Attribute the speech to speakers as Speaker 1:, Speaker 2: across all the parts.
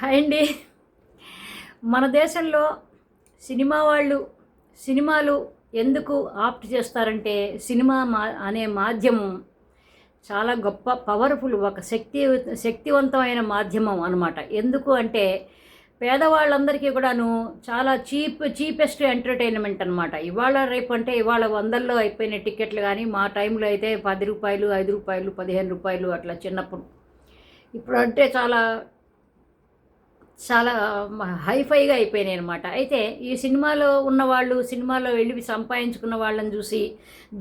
Speaker 1: Hi అండి. మన దేశంలో సినిమా వాళ్ళు సినిమాలు ఎందుకు ఆప్ట్ చేస్తారంటే సినిమా మా అనే మాధ్యమం చాలా గొప్ప పవర్ఫుల్ ఒక శక్తి శక్తివంతమైన మాధ్యమం అనమాట ఎందుకు అంటే పేదవాళ్ళందరికీ కూడాను చాలా చీప్ చీపెస్ట్ ఎంటర్టైన్మెంట్ అనమాట ఇవాళ రేపు అంటే ఇవాళ వందల్లో అయిపోయిన టికెట్లు కానీ మా టైంలో అయితే పది రూపాయలు ఐదు రూపాయలు పదిహేను రూపాయలు అట్లా చిన్నప్పుడు. ఇప్పుడు అంటే చాలా చాలా హైఫైగా అయిపోయినాయి అనమాట అయితే ఈ సినిమాలో ఉన్నవాళ్ళు సినిమాలో వెళ్ళి సంపాదించుకున్న వాళ్ళని చూసి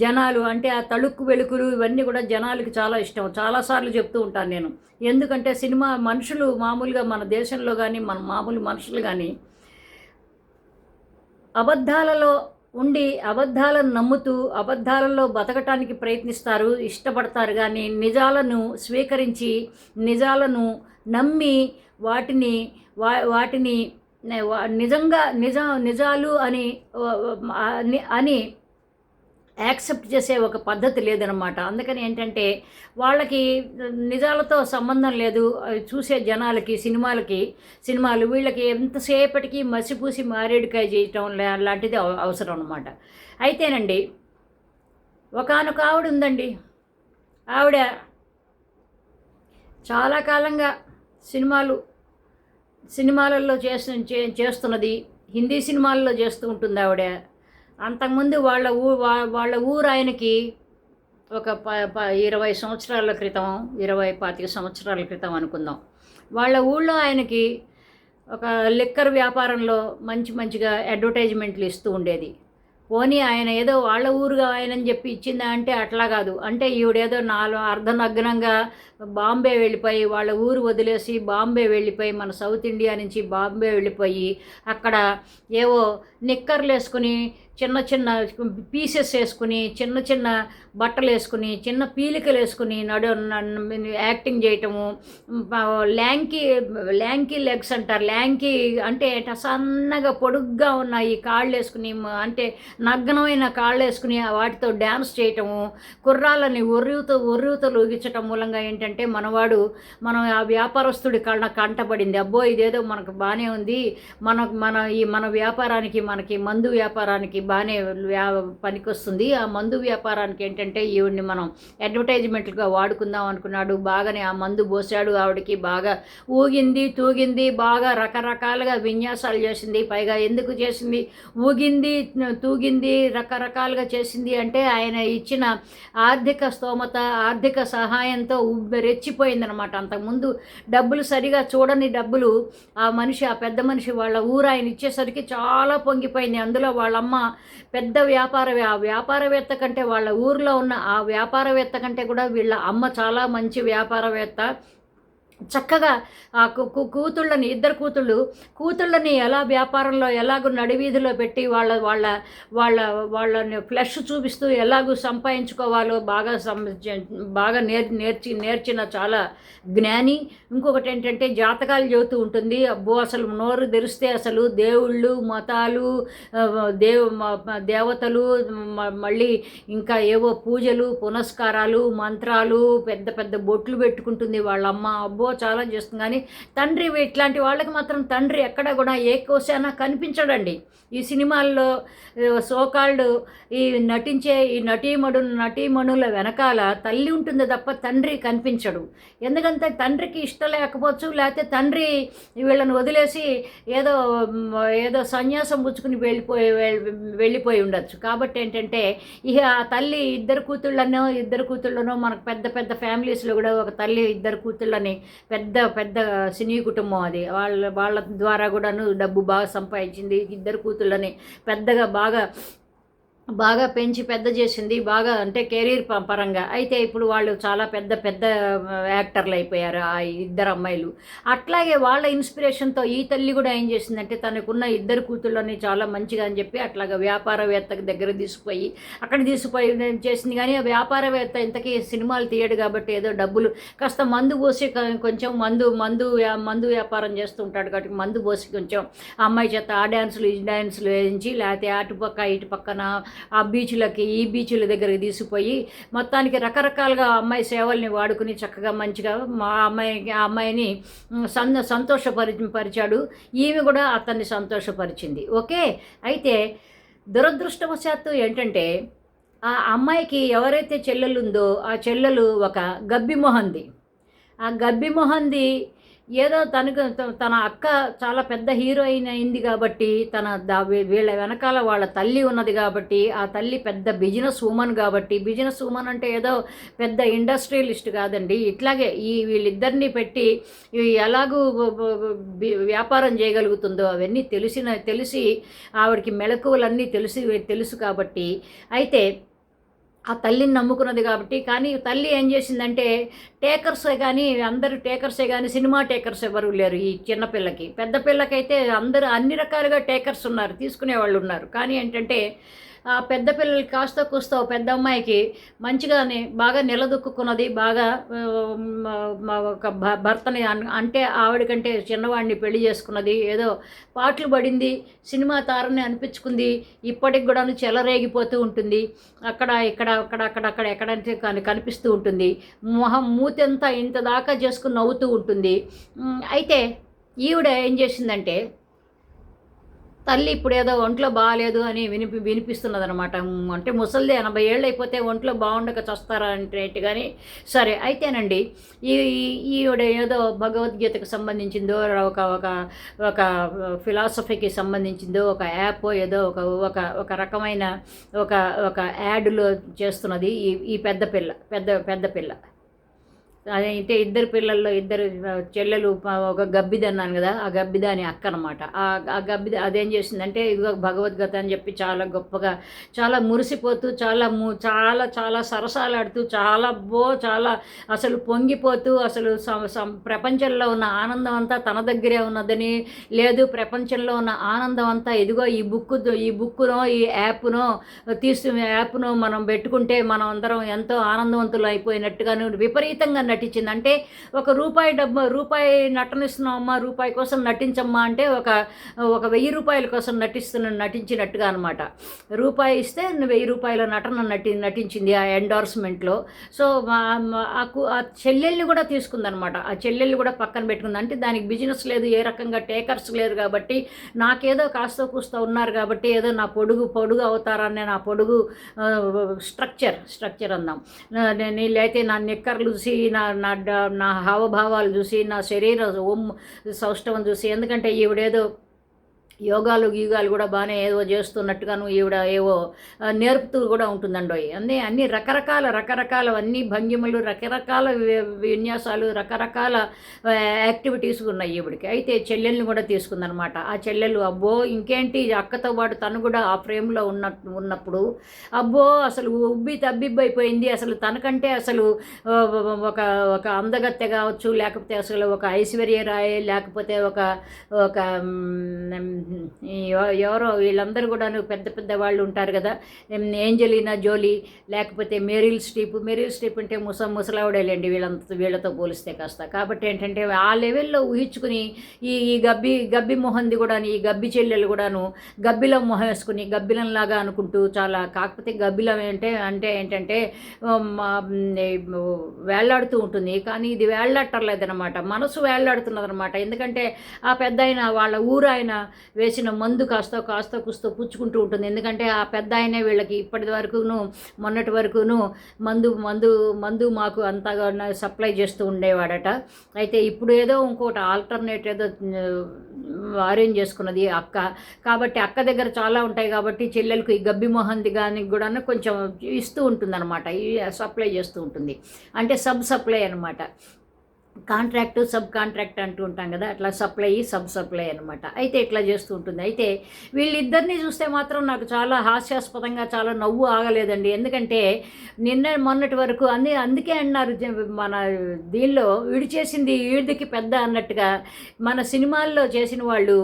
Speaker 1: జనాలు అంటే ఆ తళుక్కు వెలుకులు ఇవన్నీ కూడా జనాలకి చాలా ఇష్టం. చాలాసార్లు చెప్తూ ఉంటాను నేను. ఎందుకంటే సినిమా మనుషులు మామూలుగా మన దేశంలో కానీ మన మామూలు మనుషులు కానీ అబద్ధాలలో ఉండి అబద్ధాలను నమ్ముతూ అబద్ధాలలో బతకటానికి ప్రయత్నిస్తారు ఇష్టపడతారు కానీ నిజాలను స్వీకరించి నిజాలను నమ్మి వాటిని వా వాటిని నిజంగా నిజ నిజాలు అని అని యాక్సెప్ట్ చేసే ఒక పద్ధతి లేదనమాట అందుకని ఏంటంటే వాళ్ళకి నిజాలతో సంబంధం లేదు. చూసే జనాలకి సినిమాలకి సినిమాలు వీళ్ళకి ఎంతసేపటికి మసిపూసి మారేడుకాయ చేయటం లాంటిది అవసరం అనమాట అయితేనండి ఒకనొక ఆవిడ ఉందండి. ఆవిడ చాలా కాలంగా సినిమాలు సినిమాలలో చేస్తు చేస్తున్నది. హిందీ సినిమాల్లో చేస్తూ ఉంటుంది ఆవిడ. అంతకుముందు వాళ్ళ ఊ వాళ్ళ ఊరు ఆయనకి ఒక ప ఇరవై సంవత్సరాల క్రితం ఇరవై పాతిక సంవత్సరాల క్రితం అనుకుందాం. వాళ్ళ ఊళ్ళో ఆయనకి ఒక లిక్కర్ వ్యాపారంలో మంచి మంచిగా అడ్వర్టైజ్మెంట్లు ఇస్తూ ఉండేది. పోనీ ఆయన ఏదో వాళ్ళ ఊరుగా ఆయనని చెప్పి ఇచ్చిందా అంటే అట్లా కాదు. అంటే ఈవిడేదో నాలుగు అర్ధనగ్నంగా బాంబే వెళ్ళిపోయి వాళ్ళ ఊరు వదిలేసి బాంబే వెళ్ళిపోయి మన సౌత్ ఇండియా నుంచి బాంబే వెళ్ళిపోయి అక్కడ ఏవో నిక్కర్లు వేసుకుని చిన్న చిన్న పీసెస్ వేసుకుని చిన్న చిన్న బట్టలు వేసుకుని చిన్న పీలికలు వేసుకుని నడు యాక్టింగ్ చేయటము ల్యాంకీ ల్యాంకీ లెగ్స్ అంటారు. ల్యాంకీ అంటే సన్నగా పొడుగ్గా ఉన్న ఈ కాళ్ళు వేసుకుని అంటే నగ్నమైన కాళ్ళు వేసుకుని వాటితో డ్యాన్స్ చేయటము కుర్రాళ్ళని ఒర్రూత ఒర్రుతో లూగించటం మూలంగా ఏంటంటే మనవాడు మనం ఆ వ్యాపారస్తుడి కళ్ళ కంటపడింది. అబ్బో ఇదేదో మనకు బాగానే ఉంది. మన మన ఈ మన వ్యాపారానికి మనకి మందు వ్యాపారానికి బాగానే వ్యా పనికొస్తుంది. ఆ మందు వ్యాపారానికి ఏంటంటే ఈవిడ్ని మనం అడ్వర్టైజ్మెంట్లుగా వాడుకుందాం అనుకున్నాడు. బాగానే ఆ మందు పోసాడు ఆవిడకి బాగా ఊగింది తూగింది బాగా రకరకాలుగా విన్యాసాలు చేసింది. పైగా ఎందుకు చేసింది? ఊగింది తూగింది రకరకాలుగా చేసింది అంటే ఆయన ఇచ్చిన ఆర్థిక స్తోమత ఆర్థిక సహాయంతో రెచ్చిపోయిందనమాట అంతకుముందు డబ్బులు సరిగా చూడని డబ్బులు ఆ మనిషి ఆ పెద్ద మనిషి వాళ్ళ ఊరు ఆయన ఇచ్చేసరికి చాలా పొంగిపోయింది. అందులో వాళ్ళమ్మ పెద్ద వ్యాపార వ్యాపారవేత్త కంటే వాళ్ళ ఊర్లో ఉన్న ఆ వ్యాపారవేత్త కంటే కూడా వీళ్ళ అమ్మ చాలా మంచి వ్యాపారవేత్త. చక్కగా ఆ కూతుళ్ళని ఇద్దరు కూతుళ్ళు కూతుళ్ళని ఎలా వ్యాపారంలో ఎలాగో నడివీధిలో పెట్టి వాళ్ళ వాళ్ళ వాళ్ళ వాళ్ళని ఫ్లెష్ చూపిస్తూ ఎలాగూ సంపాదించుకోవాలో బాగా బాగా నేర్ నేర్చి నేర్చిన చాలా జ్ఞాని. ఇంకొకటి ఏంటంటే జాతకాలు చెబుతూ ఉంటుంది. అబ్బో అసలు నోరు తెరిస్తే అసలు దేవుళ్ళు మతాలు దేవ దేవతలు మళ్ళీ ఇంకా ఏవో పూజలు పునస్కారాలు మంత్రాలు పెద్ద పెద్ద బొట్లు పెట్టుకుంటుంది వాళ్ళమ్మ. అబ్బో చాలా చేస్తుంది. కానీ తండ్రి ఇట్లాంటి వాళ్ళకి మాత్రం తండ్రి ఎక్కడ కూడా ఏ కోశానా కనిపించడండి. ఈ సినిమాల్లో సోకాళ్ళు ఈ నటించే ఈ నటీమడు నటీమణుల వెనకాల తల్లి ఉంటుంది తప్ప తండ్రి కనిపించడు. ఎందుకంటే తండ్రికి ఇష్టం లేకపోవచ్చు లేకపోతే తండ్రి వీళ్ళని వదిలేసి ఏదో ఏదో సన్యాసం పుచ్చుకుని వెళ్ళిపోయి వెళ్ళిపోయి ఉండొచ్చు. కాబట్టి ఏంటంటే ఇక ఆ తల్లి ఇద్దరు కూతుళ్ళనో ఇద్దరు కూతుళ్ళనో మనకు పెద్ద పెద్ద ఫ్యామిలీస్లో కూడా ఒక తల్లి ఇద్దరు కూతుళ్ళని పెద్ద పెద్ద సినీ కుటుంబం అది. వాళ్ళ వాళ్ళ ద్వారా కూడాను డబ్బు బాగా సంపాదించింది ఇద్దరు కూతుళ్ళని. పెద్దగా బాగా బాగా పెంచి పెద్ద చేసింది బాగా అంటే కెరీర్ పరంగా. అయితే ఇప్పుడు వాళ్ళు చాలా పెద్ద పెద్ద యాక్టర్లు అయిపోయారు ఆ ఇద్దరు అమ్మాయిలు. అట్లాగే వాళ్ళ ఇన్స్పిరేషన్తో ఈ తల్లి కూడా ఏం చేసిందంటే తనకున్న ఇద్దరు కూతుళ్ళని చాలా మంచిగా అని చెప్పి అట్లాగా వ్యాపారవేత్తకు దగ్గర తీసుకుపోయి అక్కడ తీసుకుపోయి చేసింది. కానీ ఆ వ్యాపారవేత్త ఇంతకీ సినిమాలు తీయడు కాబట్టి ఏదో డబ్బులు కాస్త మందు పోసి కొంచెం మందు మందు మందు వ్యాపారం చేస్తూ ఉంటాడు కాబట్టి మందు పోసి కొంచెం అమ్మాయి చేత ఆ డ్యాన్సులు ఈ డ్యాన్సులు వేయించి లేకపోతే అటుపక్క ఇటు పక్కన ఆ బీచ్లకి ఈ బీచ్ల దగ్గరికి తీసుకుపోయి మొత్తానికి రకరకాలుగా అమ్మాయి సేవల్ని వాడుకుని చక్కగా మంచిగా మా అమ్మాయికి ఆ అమ్మాయిని సంద సంతోషపరి పరిచాడు. ఈమె కూడా అతన్ని సంతోషపరిచింది. ఓకే? అయితే దురదృష్టవశాత్తు ఏంటంటే ఆ అమ్మాయికి ఎవరైతే చెల్లెలు ఉందో ఆ చెల్లెలు ఒక గబ్బి మొహంది ఆ గబ్బి మొహంది ఏదో తనకు త- తన అక్క చాలా పెద్ద హీరోయిన్ అయింది కాబట్టి తన వీళ్ళ వెనకాల వాళ్ళ తల్లి ఉన్నది కాబట్టి ఆ తల్లి పెద్ద బిజినెస్ ఉమెన్ కాబట్టి బిజినెస్ ఉమెన్ అంటే ఏదో పెద్ద ఇండస్ట్రియలిస్ట్ కాదండి. ఇట్లాగే ఈ వీళ్ళిద్దరిని పెట్టి ఎలాగూ వ్యాపారం చేయగలుగుతుందో అవన్నీ తెలిసిన తెలిసి ఆవిడకి మెలకువలన్నీ తెలిసి తెలుసు కాబట్టి అయితే ఆ తల్లిని నమ్ముకున్నది కాబట్టి కానీ తల్లి ఏం చేసిందంటే టేకర్సే కానీ అందరూ టేకర్సే కానీ సినిమా టేకర్స్ ఎవరు లేరు ఈ చిన్నపిల్లకి పెద్ద పిల్లకైతే అందరూ అన్ని రకాలుగా టేకర్స్ ఉన్నారు తీసుకునే వాళ్ళు ఉన్నారు. కానీ ఏంటంటే పెద్ద పిల్లలకి కాస్త కూస్తో పెద్ద అమ్మాయికి మంచిగానే బాగా నిలదొక్కున్నది బాగా ఒక భ- భర్తని అంటే అంటే ఆవిడకంటే చిన్నవాడిని పెళ్ళి చేసుకున్నది ఏదో పాటలు పడింది సినిమా తారని అనిపించుకుంది ఇప్పటికి కూడా చెలరేగిపోతూ ఉంటుంది అక్కడ ఇక్కడ అక్కడ అక్కడ అక్కడ ఎక్కడంటే కనిపిస్తూ ఉంటుంది మొహం మూతెంతా ఇంత దాకా చేసుకుని నవ్వుతూ ఉంటుంది. అయితే ఈవిడ ఏం చేసిందంటే తల్లి ఇప్పుడు ఏదో ఒంట్లో బాగాలేదు అని వినిపి వినిపిస్తున్నది అనమాట అంటే ముసలిది ఎనభై ఏళ్ళు అయిపోతే ఒంట్లో బాగుండక చస్తారా అంటే కానీ సరే అయితేనండి ఈ ఈ- ఈవిడ ఏదో భగవద్గీతకు సంబంధించిందో ఒక ఒక ఒక ఫిలాసఫీకి సంబంధించిందో ఒక యాప్ ఏదో ఒక ఒక ఒక రకమైన ఒక ఒక యాడ్లో చేస్తున్నది ఈ ఈ పెద్ద పిల్ల పెద్ద పెద్ద పిల్ల. అదైతే ఇద్దరు పిల్లల్లో ఇద్దరు చెల్లెలు ఒక గబ్బిది అన్నాను కదా ఆ గబ్బిదాని అక్క అనమాట ఆ గబ్బిద అదేం చేసిందంటే ఇదిగో భగవద్గీత అని చెప్పి చాలా గొప్పగా చాలా మురిసిపోతూ చాలా ము చాలా చాలా సరసాలాడుతూ చాలా బో చాలా అసలు పొంగిపోతూ అసలు ప్రపంచంలో ఉన్న ఆనందం అంతా తన దగ్గరే ఉన్నదని లేదు ప్రపంచంలో ఉన్న ఆనందం అంతా ఇదిగో ఈ బుక్ ఈ బుక్కునో ఈ యాప్నో తీసు యాప్ను మనం పెట్టుకుంటే మనం అందరం ఎంతో ఆనందవంతులు అయిపోయినట్టుగాను విపరీతంగా నటించింది అంటే ఒక రూపాయి డబ్బు రూపాయి నటనిస్తున్నామమ్మా రూపాయి కోసం నటించమ్మా అంటే ఒక ఒక వెయ్యి రూపాయల కోసం నటిస్తున్న నటించినట్టుగా అనమాట రూపాయి ఇస్తే వెయ్యి రూపాయల నటన నటి నటించింది ఆ ఎండార్స్మెంట్లో సో ఆ కు- ఆ చెల్లెల్ని కూడా తీసుకుందనమాట ఆ చెల్లెల్ని కూడా పక్కన పెట్టుకుంది. అంటే దానికి బిజినెస్ లేదు ఏ రకంగా టేకర్స్ లేరు కాబట్టి నాకేదో కాస్త కూస్త ఉన్నారు కాబట్టి ఏదో నా పొడుగు పొడుగు అవతారాన్ని నా పొడుగు స్ట్రక్చర్ స్ట్రక్చర్ అందాం. నేను అయితే నా నిక్కర్లు చూసి నా నా నా హావభావాలు చూసి నా శరీర ఓం సౌష్టవం చూసి ఎందుకంటే ఈవిడేదో యోగాలు గీగాలు కూడా బాగానే ఏదో చేస్తున్నట్టుగాను ఈవిడ ఏవో నేర్పుతూ కూడా ఉంటుందండి అన్నీ అన్ని రకరకాల రకరకాల అన్ని భంగిమలు రకరకాల విన్యాసాలు రకరకాల యాక్టివిటీస్ ఉన్నాయి ఈవిడికి. అయితే చెల్లెల్ని కూడా తీసుకుందనమాట. ఆ చెల్లెలు అబ్బో ఇంకేంటి అక్కతో పాటు తను కూడా ఆ ఫ్రేమ్లో ఉన్న ఉన్నప్పుడు అబ్బో అసలు ఉబ్బి తబ్బిబ్బైపోయింది. అసలు తనకంటే అసలు ఒక ఒక అందగత్తె కావచ్చు లేకపోతే అసలు ఒక ఐశ్వర్య రాయ్ లేకపోతే ఒక ఒక ఎవరో వీళ్ళందరూ కూడా పెద్ద పెద్ద వాళ్ళు ఉంటారు కదా. ఏంజలీనా జోలీ లేకపోతే మెరిల్ స్ట్రీప్ మెరిల్ స్ట్రీప్ అంటే ముస ముసలావిడేలేండి వీళ్ళంత వీళ్ళతో పోలిస్తే కాస్త. కాబట్టి ఏంటంటే ఆ లెవెల్లో ఊహించుకుని ఈ ఈ గబ్బి గబ్బి మొహంది కూడా ఈ గబ్బి చెల్లెలు కూడాను గబ్బిలం మొహం వేసుకుని గబ్బిలంలాగా అనుకుంటూ చాలా కాకపోతే గబ్బిలం ఏంటంటే అంటే ఏంటంటే వేళ్ళాడుతూ ఉంటుంది. కానీ ఇది వేళ్ళాడటర్లేదనమాట మనసు వేళ్ళాడుతున్నదనమాట. ఎందుకంటే ఆ పెద్ద వాళ్ళ ఊరు ఆయన వేసిన మందు కాస్త కాస్త కుస్తో పుచ్చుకుంటూ ఉంటుంది. ఎందుకంటే ఆ పెద్ద ఆయనే వీళ్ళకి ఇప్పటి వరకును మొన్నటి వరకును మందు మందు మందు మాకు అంతగా సప్లై చేస్తూ ఉండేవాడట. అయితే ఇప్పుడు ఏదో ఇంకోటి ఆల్టర్నేట్ ఏదో అరేంజ్ చేసుకున్నది అక్క. కాబట్టి అక్క దగ్గర చాలా ఉంటాయి కాబట్టి చెల్లెలకు ఈ గబ్బి మొహంది కానీ కూడా కొంచెం ఇస్తూ ఉంటుందన్నమాట. ఈ సప్లై చేస్తూ ఉంటుంది. అంటే సబ్ సప్లై అనమాట కాంట్రాక్టు సబ్ కాంట్రాక్ట్ అంటూ ఉంటాం కదా అట్లా సప్లై సబ్ సప్లై అనమాట అయితే ఇట్లా చేస్తూ ఉంటుంది. అయితే వీళ్ళిద్దరిని చూస్తే మాత్రం నాకు చాలా హాస్యాస్పదంగా చాలా నవ్వు ఆగలేదండి. ఎందుకంటే నిన్న మొన్నటి వరకు అన్ని అందుకే అన్నారు మన దీనిలో వీడి చేసింది వీడికి పెద్ద అన్నట్టుగా. మన సినిమాల్లో చేసిన వాళ్ళు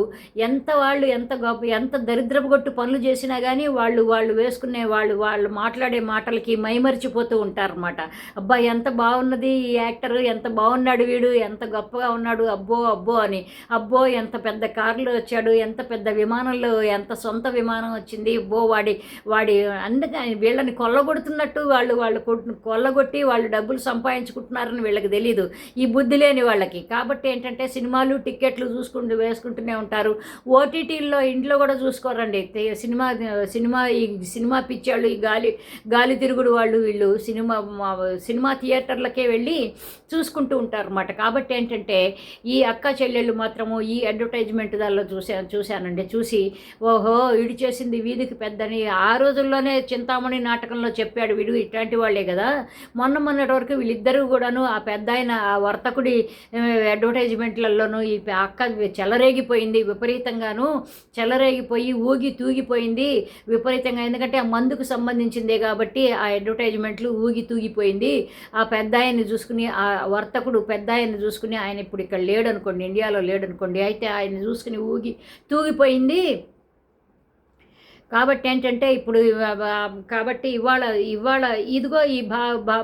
Speaker 1: ఎంత వాళ్ళు ఎంత గొప్ప ఎంత దరిద్రపుగొట్టు పనులు చేసినా కానీ వాళ్ళు వాళ్ళు వేసుకునే వాళ్ళు వాళ్ళు మాట్లాడే మాటలకి మైమరిచిపోతూ ఉంటారన్నమాట. అబ్బా ఎంత బాగున్నది ఈ యాక్టర్ ఎంత బాగున్నాడు వీడు ఎంత గొప్పగా ఉన్నాడు అబ్బో అబ్బో అని. అబ్బో ఎంత పెద్ద కారులో వచ్చాడు ఎంత పెద్ద విమానంలో ఎంత సొంత విమానం వచ్చింది. అబ్బో వాడి వాడి అందుకని వీళ్ళని కొల్లగొడుతున్నట్టు వాళ్ళు వాళ్ళు కొల్లగొట్టి వాళ్ళు డబ్బులు సంపాదించుకుంటున్నారని వీళ్ళకి తెలియదు ఈ బుద్ధి లేని వాళ్ళకి. కాబట్టి ఏంటంటే సినిమాలు టిక్కెట్లు చూసుకుంటూ వేసుకుంటూనే ఉంటారు. ఓటీటీల్లో ఇంట్లో కూడా చూసుకోరండి. సినిమా సినిమా ఈ సినిమా పిచ్చాళ్ళు ఈ గాలి గాలి తిరుగుడు వాళ్ళు వీళ్ళు సినిమా మా- సినిమా థియేటర్లకే వెళ్ళి చూసుకుంటూ ఉంటారు. అన్నమాట. కాబట్టి ఏంటంటే ఈ అక్క చెల్లెళ్ళు మాత్రము ఈ అడ్వర్టైజ్మెంట్ దానిలో చూసా చూశానండి. చూసి ఓహో వీడు చేసింది వీధికి పెద్దని ఆ రోజుల్లోనే చింతామణి నాటకంలో చెప్పాడు వీడు ఇట్లాంటి వాళ్ళే కదా. మొన్న మొన్నటి వరకు వీళ్ళిద్దరూ కూడాను ఆ పెద్ద ఆయన ఆ వర్తకుడి అడ్వర్టైజ్మెంట్లలోనూ ఈ అక్క చెలరేగిపోయింది విపరీతంగాను. చెలరేగిపోయి ఊగి తూగిపోయింది విపరీతంగా. ఎందుకంటే ఆ మందుకు సంబంధించిందే కాబట్టి ఆ అడ్వర్టైజ్మెంట్లు ఊగి తూగిపోయింది. ఆ పెద్ద ఆయన్ని చూసుకుని ఆ వర్తకుడు పెద్ద ఆయన చూసుకుని ఆయన ఇప్పుడు ఇక్కడ లేడు అనుకోండి ఇండియాలో లేడు అనుకోండి అయితే ఆయన చూసుకుని ఊగి తూగిపోయింది. కాబట్టి ఏంటంటే ఇప్పుడు కాబట్టి ఇవాళ ఇవాళ ఇదిగో ఈ భా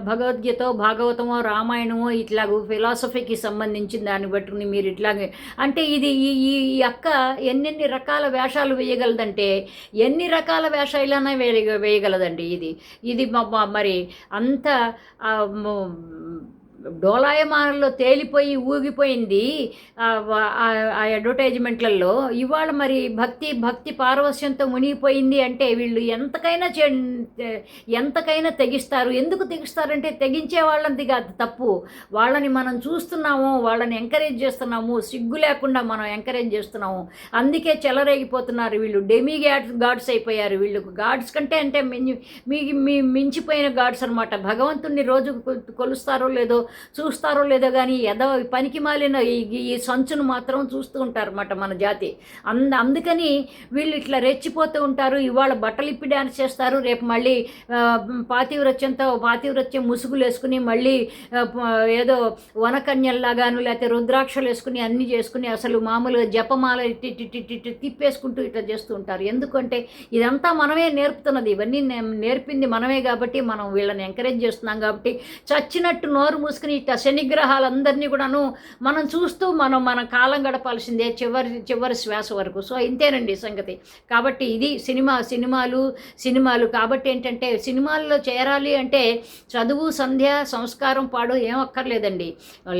Speaker 1: భగవద్గీత భాగవతమో రామాయణమో ఇట్లాగ ఫిలాసఫీకి సంబంధించిన దాన్ని బట్టుకుని మీరు ఇట్లాగే అంటే ఇది ఈ ఈ అక్క ఎన్నెన్ని రకాల వేషాలు వేయగలదంటే ఎన్ని రకాల వేషాలైనా వేయ వేయగలదండి ఇది. ఇది మరి అంత డోలాయమానంలో తేలిపోయి ఊగిపోయింది ఆ అడ్వర్టైజ్మెంట్లలో. ఇవాళ మరి భక్తి భక్తి పారవస్యంతో మునిగిపోయింది అంటే వీళ్ళు ఎంతకైనా చె ఎంతకైనా తెగిస్తారు. ఎందుకు తెగిస్తారంటే తెగించే వాళ్ళది కాదు తప్పు. వాళ్ళని మనం చూస్తున్నాము వాళ్ళని ఎంకరేజ్ చేస్తున్నాము సిగ్గు లేకుండా మనం ఎంకరేజ్ చేస్తున్నాము. అందుకే చెలరేగిపోతున్నారు వీళ్ళు. డెమీ గాడ్స్ గాడ్స్ అయిపోయారు వీళ్ళు గాడ్స్ కంటే అంటే మీ మించిపోయిన గాడ్స్ అనమాట భగవంతుణ్ణి రోజు కొ- కొలుస్తారో లేదో చూస్తారో లేదో కానీ ఎద పనికి మాలిన ఈ ఈ సంచును మాత్రం చూస్తూ ఉంటారన్నమాట మన జాతి. అంద అందుకని వీళ్ళు ఇట్లా రెచ్చిపోతూ ఉంటారు ఇవాళ బట్టలు ఇప్పి డ్యాన్స్ చేస్తారు రేపు మళ్ళీ పాతివ్రత్యంతో పాతివ్రత్యం ముసుగులు వేసుకుని మళ్ళీ ఏదో వనకన్యల్లాగాను లేకపోతే రుద్రాక్షలు వేసుకుని అన్నీ చేసుకుని అసలు మామూలుగా జపమాల ఇట్టి తిప్పేసుకుంటూ ఇట్లా చేస్తూ ఉంటారు. ఎందుకంటే ఇదంతా మనమే నేర్పుతున్నది. ఇవన్నీ నేర్పింది మనమే కాబట్టి మనం వీళ్ళని ఎంకరేజ్ చేస్తున్నాం కాబట్టి చచ్చినట్టు నోరు చేసుకుని ఇట్లా శనిగ్రహాలందరినీ కూడాను మనం చూస్తూ మనం మన కాలం గడపాల్సిందే చివరి చివరి శ్వాస వరకు. సో ఇంతేనండి సంగతి. కాబట్టి ఇది సినిమా సినిమాలు సినిమాలు. కాబట్టి ఏంటంటే సినిమాల్లో చేరాలి అంటే చదువు సంధ్య సంస్కారం పాడు ఏం అక్కర్లేదండి.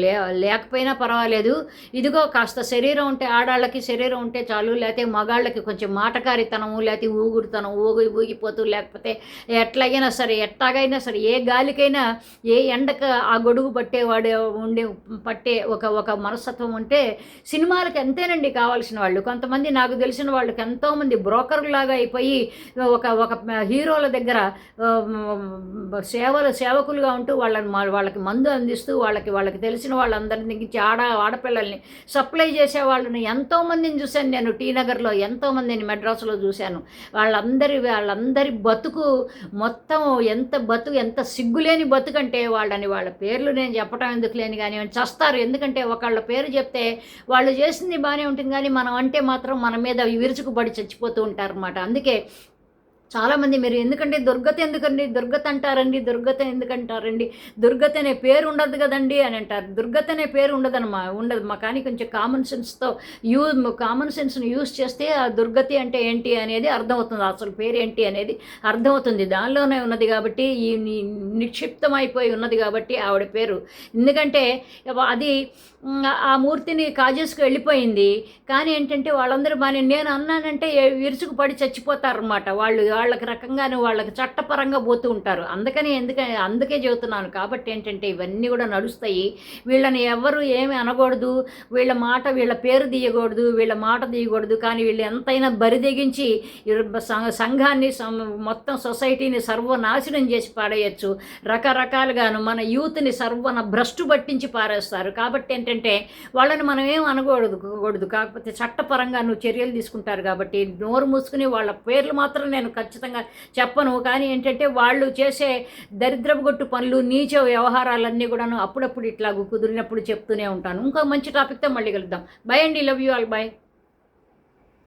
Speaker 1: లే లేకపోయినా పర్వాలేదు. ఇదిగో కాస్త శరీరం ఉంటే ఆడాళ్ళకి శరీరం ఉంటే చాలు లేకపోతే మగాళ్ళకి కొంచెం మాటకారితనము లేకపోతే ఊగుడుతనం ఊగి ఊగిపోతూ లేకపోతే ఎట్లాగైనా సరే ఎట్లాగైనా సరే ఏ గాలికైనా ఏ ఎండక ఆ గొడుగు పట్టేవాడు ఉండే పట్టే ఒక ఒక మనస్తత్వం ఉంటే సినిమాలకు ఎంతేనండి కావాల్సిన వాళ్ళు? కొంతమంది నాకు తెలిసిన వాళ్ళకి ఎంతోమంది బ్రోకర్లాగా అయిపోయి ఒక ఒక హీరోల దగ్గర సేవలు సేవకులుగా ఉంటూ వాళ్ళని వాళ్ళకి మందు అందిస్తూ వాళ్ళకి వాళ్ళకి తెలిసిన వాళ్ళందరిని నుంచి ఆడ ఆడపిల్లల్ని సప్లై చేసే వాళ్ళని ఎంతోమందిని చూశాను నేను. టీ నగర్లో ఎంతోమందిని మెడ్రాస్లో చూశాను. వాళ్ళందరి వాళ్ళందరి బతుకు మొత్తం ఎంత బతుకు ఎంత సిగ్గులేని బతుకంటే వాళ్ళని వాళ్ళ పేర్లు నేను చెప్పటం ఎందుకు లేని కానీ చస్తారు. ఎందుకంటే ఒకళ్ళ పేరు చెప్తే వాళ్ళు చేసింది బాగానే ఉంటుంది కానీ మనం అంటే మాత్రం మన మీద విరుచుకుపడి చచ్చిపోతూ ఉంటారన్నమాట. అందుకే చాలామంది మీరు ఎందుకంటే దుర్గత ఎందుకండి? దుర్గత అంటారండి దుర్గత ఎందుకంటారండి? దుర్గత అనే పేరు ఉండదు కదండి అని అంటారు. దుర్గత అనే పేరు ఉండదన్నమా ఉండదు. మా కానీ కొంచెం కామన్ సెన్స్తో యూ కామన్ సెన్స్ని యూజ్ చేస్తే ఆ దుర్గతి అంటే ఏంటి అనేది అర్థమవుతుంది. అసలు పేరు ఏంటి అనేది అర్థమవుతుంది. దానిలోనే ఉన్నది కాబట్టి ఈ నిక్షిప్తమైపోయి ఉన్నది కాబట్టి ఆవిడ పేరు. ఎందుకంటే అది ఆ మూర్తిని కాజేసుకు వెళ్ళిపోయింది. కానీ ఏంటంటే వాళ్ళందరూ బాగా నేను అన్నానంటే ఏ- విరుచుకు పడి చచ్చిపోతారనమాట వాళ్ళు వాళ్ళకి రకంగానే వాళ్ళకి చట్టపరంగా పోతూ ఉంటారు. అందుకని ఎందుకని అందుకే చెబుతున్నాను. కాబట్టి ఏంటంటే ఇవన్నీ కూడా నడుస్తాయి. వీళ్ళని ఎవరు ఏమి అనకూడదు. వీళ్ళ మాట వీళ్ళ పేరు తీయకూడదు. వీళ్ళ మాట తీయకూడదు. కానీ వీళ్ళు ఎంతైనా బరిదెగించి సంఘాన్ని సం- మొత్తం సొసైటీని సర్వనాశనం చేసి పాడేయచ్చు రకరకాలుగాను మన యూత్ని సర్వన భ్రష్టు పట్టించి పారేస్తారు. కాబట్టి ఏంటంటే వాళ్ళని మనం ఏం అనకూడదు కూడదు. కాకపోతే చట్టపరంగా నువ్వు చర్యలు తీసుకుంటారు కాబట్టి నోరు మూసుకుని వాళ్ళ పేర్లు మాత్రం నేను ఖచ్చితంగా చెప్పను. కానీ ఏంటంటే వాళ్ళు చేసే దరిద్రపు గొట్టు పనులు నీచ వ్యవహారాలన్నీ కూడాను అప్పుడప్పుడు ఇట్లా కుదిరినప్పుడు చెప్తూనే ఉంటాను. ఇంకో మంచి టాపిక్తో మళ్ళీ కలుద్దాం. బై అండి. Love you all by